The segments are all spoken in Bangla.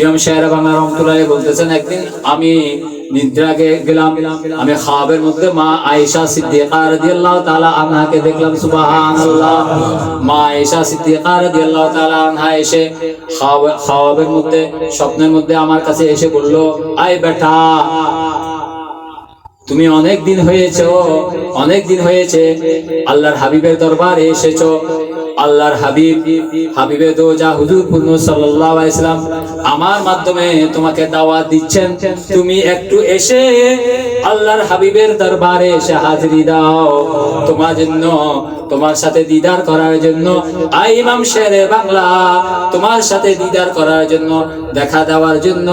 ইমাম শাহের বাংলা রহমতুল্লাহ বলতেছেন একদিন, আমি গেলাম, আমি খাবের মধ্যে মা আয়েশা সিদ্দিকা আনহাকে দেখলাম মা আয়েশা সিদ্দিকা আনহা এসে মধ্যে, স্বপ্নের মধ্যে আমার কাছে এসে বলল, আয় বেটা, তুমি অনেক দিন হয়েছো, অনেক দিন হয়েছে, আল্লাহর হাবিবের দরবারে এসেছ। আল্লাহর হাবিব, হাবিবে দো যা হুজুর পূর্ণ সাল্লাল্লাহু আলাইহি সাল্লাম আমার মাধ্যমে তোমাকে দাওয়াত দিচ্ছেন, তুমি একটু এসে আল্লাহর হাবিবের দরবারে এসে হাজিরি দাও। তোমার জন্য, তোমার সাথে দিদার করার জন্য, আই ইমাম শেরে বাংলা, তোমার সাথে দিদার করার জন্য, দেখা দেওয়ার জন্য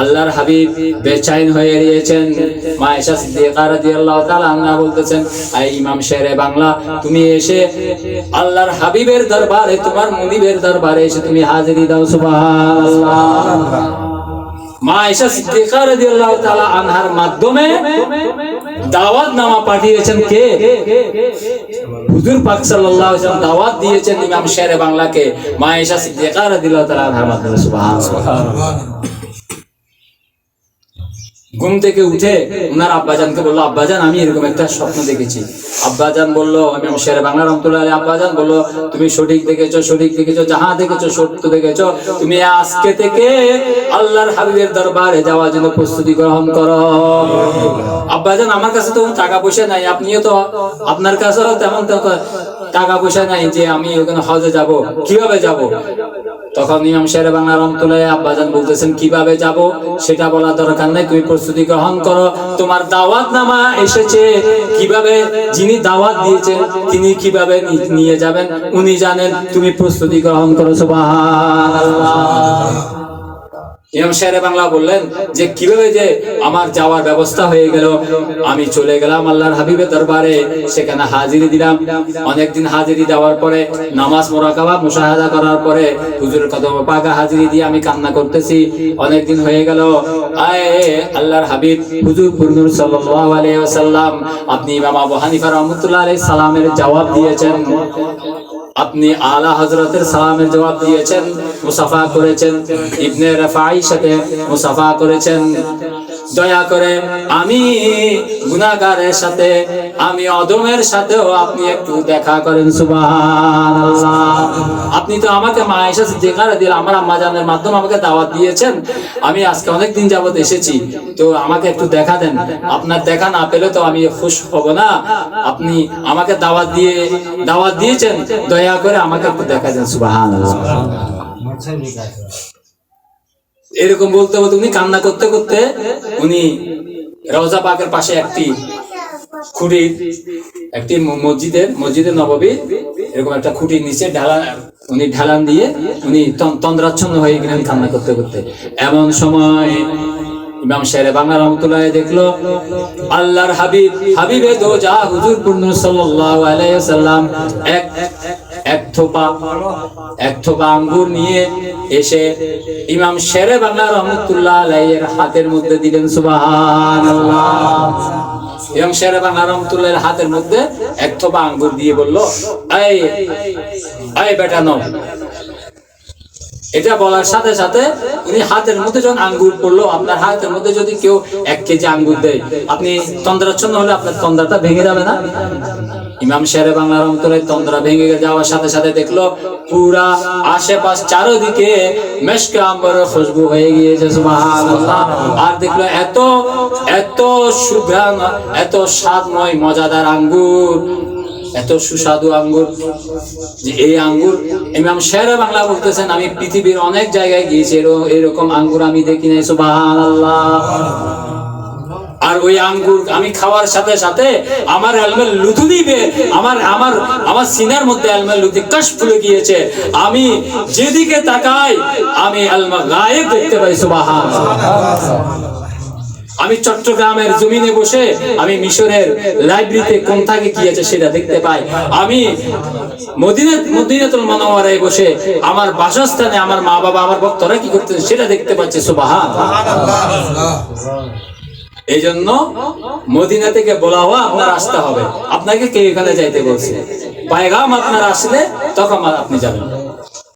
আল্লাহর হাবিব বেচাইন হয়ে গিয়েছেন। মা আয়েশা সিদ্দিকা রাদিয়াল্লাহু তাআলা আনহা বলতেছেন, আই ইমাম শেরে বাংলা, তুমি এসে আল্লাহর হাবিবের দরবারে, তোমার মুনিবের দরবারে এসে তুমি হাজিরি দাও, সুবহানাল্লাহ। মা আয়েশা সিদ্দিকা রাদিয়াল্লাহু তাআলা আনহার মাধ্যমে দাওয়াত নামা পাঠিয়েছেন কে? হুজুর পাক সাল্লাল্লাহু আলাইহি দাওয়াত দিয়েছেন ইমাম শেরে বাংলাকে। মা আয়েশা সিদ্দিকা রাদিয়াল্লাহু তাআলা আনহার মাধ্যমে, সুবহানাল্লাহ। ঘুম থেকে উঠে ওনার আব্বাজানকে বলল, আব্বাজান, আমি এরকম একটা স্বপ্ন দেখেছি। আব্বাজান বলল, আমি শের বাংলা রহমতুল্লাহ আলী আব্বাজান বলল, তুমি সঠিক দেখেছ সঠিক দেখেছ, যাহা দেখেছ সত্য দেখেছ। তুমি আজকে থেকে আল্লাহর হাবিবের দরবারে যাওয়ার জন্য প্রস্তুতি গ্রহণ করো। আব্বাজান, আমার কাছে তো টাকা পয়সা নাই, আপনিও তো, আপনার কাছেও তেমন টাকা পয়সা নাই যে আমি ওখানে হজে যাব। কীভাবে যাব? তখন ইমাম শের বাংলা রহমতুল্লাহ আব্বাজান বলতেছেন, কীভাবে যাব? সেটা বলা দরকার নাই, তুমি প্রস্তুতি গ্রহণ করো। তোমার দাওয়াত নামা এসেছে। কীভাবে? যিনি দাওয়াত দিয়েছেন, তিনি কীভাবে নিয়ে যাবেন? উনি জানেন, তুমি প্রস্তুতি গ্রহণ করো। সুবহানাল্লাহ। ইমাম শেরে বাংলা বললেন যে, কীভাবে যে আমার যাওয়ার ব্যবস্থা হয়ে গেল? আমি চলে গেলাম আল্লাহর হাবিবের দরবারে, সেখানে হাজিরি দিলাম। অনেকদিন হাজিরি দেওয়ার পরে, নামাজ মোরাকাবা মুশাহাদা করার পরে, হুজুরের কদম পাকা হাজিরি দিয়ে আমি কান্না করতেছি। অনেকদিন হয়ে গেল। আয় আল্লাহর হাবিব, হুজুর পূর্ণুর সাল্লাল্লাহু আলাইহি ওয়াসাল্লাম, আপনি ইমাম আবু হানিফা রাহমাতুল্লাহ আলাইহিস সালামের জবাব দিয়েছেন। আপনি আলা হজরতের সালামের জবাব দিয়েছেন মুসাফা করেছেন ইবনে রাফাই সাথে মুসাফা করেছেন। দয়া করে আমি গুনাহগারের সাথে, আমি অদমের সাথেও আপনি একটু দেখা করেন আপনি তো আমাকে মা এসে দেখার দিল আমার আম্মা জানের মাধ্যমে আমাকে দাওয়াত দিয়েছেন। আমি আজকে অনেক দিন যাবত এসেছি, তো আমাকে একটু দেখা দেন। আপনার দেখা না পেলে তো আমি খুশ হব না। আপনি আমাকে দাওয়াত দিয়ে, দাওয়াত দিয়েছেন, দয়া করে আমাকে একটু দেখা দেন, সুবহানাল্লাহ। এরকম বলতে বলতে উনি কান্না করতে করতে উনি রওজা পাকের পাশে একটি খুঁটির একটি মসজিদের মসজিদের নববী, এরকম একটা খুঁটির নিচে ঢালা, উনি ঢালান দিয়ে উনি তন্দ্রাচ্ছন্ন হয়ে গেলেন কান্না করতে করতে। এমন সময় ইমাম শেরে বাংলা রহমতুল্লাহ দেখল, আল্লাহর হাবিব, হাবিবে দো যা হুজুর পূর্ণ সাল্লাল্লাহু আলাইহি এক এক রহমতুল্লাহ হাতের মধ্যে দিলেন ইমাম শেরে বাংলা রহমতুল্লাহের হাতের মধ্যে এক থোপা আঙ্গুর দিয়ে বলল এই বেটা নাও। এটা বলার সাথে সাথে উনি হাতের মধ্যে যখন আঙ্গুর পড়ল, আপনার হাতের মধ্যে যদি কেউ এক কেজি আঙ্গুর দেয়, আপনি তন্দ্রাচ্ছন্ন হলে আপনার তন্দ্রাটা ভেঙে যাবে না? ইমাম শেরে বাংলা রহমতুল্লাহ তন্দ্রা ভেঙে যাওয়ার সাথে সাথে দেখল, পুরা আশেপাশ চারোদিকে মেশকে আম্বরের খুশবু হয়ে গিয়েছে আর দেখল এত এত সুঘ্রাণ, এত স্বাদময়, মজাদার আঙ্গুর, এত সুস্বাদু আঙ্গুর, যে এই আঙ্গুর ইমাম শেরে বাংলা বলতেছেন, আমি পৃথিবীর অনেক জায়গায় গিয়েছি এরো- এরকম আঙ্গুর আমি দেখি নাই, সুবহানাল্লাহ। আর ওই আঙ্গুর আমি খাওয়ার সাথে সাথে আমার আলমের লুথু দিবে। আমার আমার আমার সিনার মধ্যে আলমের লুথি কাশ ফুলে গিয়েছে। আমি যেদিকে তাকাই, আমি আলমা গায়েব দেখতে পাই সুবহানাল্লাহ আমি চট্টগ্রামের জমিনে বসে আমি মিশরের লাইব্রেরিতে কোন থাকে কি আছে সেটা দেখতে পাই। আমি মদিনা, মদিনাতুল মনোয়ারায় বসে আমার বাসস্থানে আমার মা বাবা আমার ভক্তরা কি করতেছে সেটা দেখতে পাচ্ছে, সুবাহান এই জন্য মদিনা থেকে বলা হওয়া আপনার আসতে হবে। আপনাকে কেউ এখানে যাইতে বলছে। পায়গাম আপনার আসলে তখন আপনি যাবেন।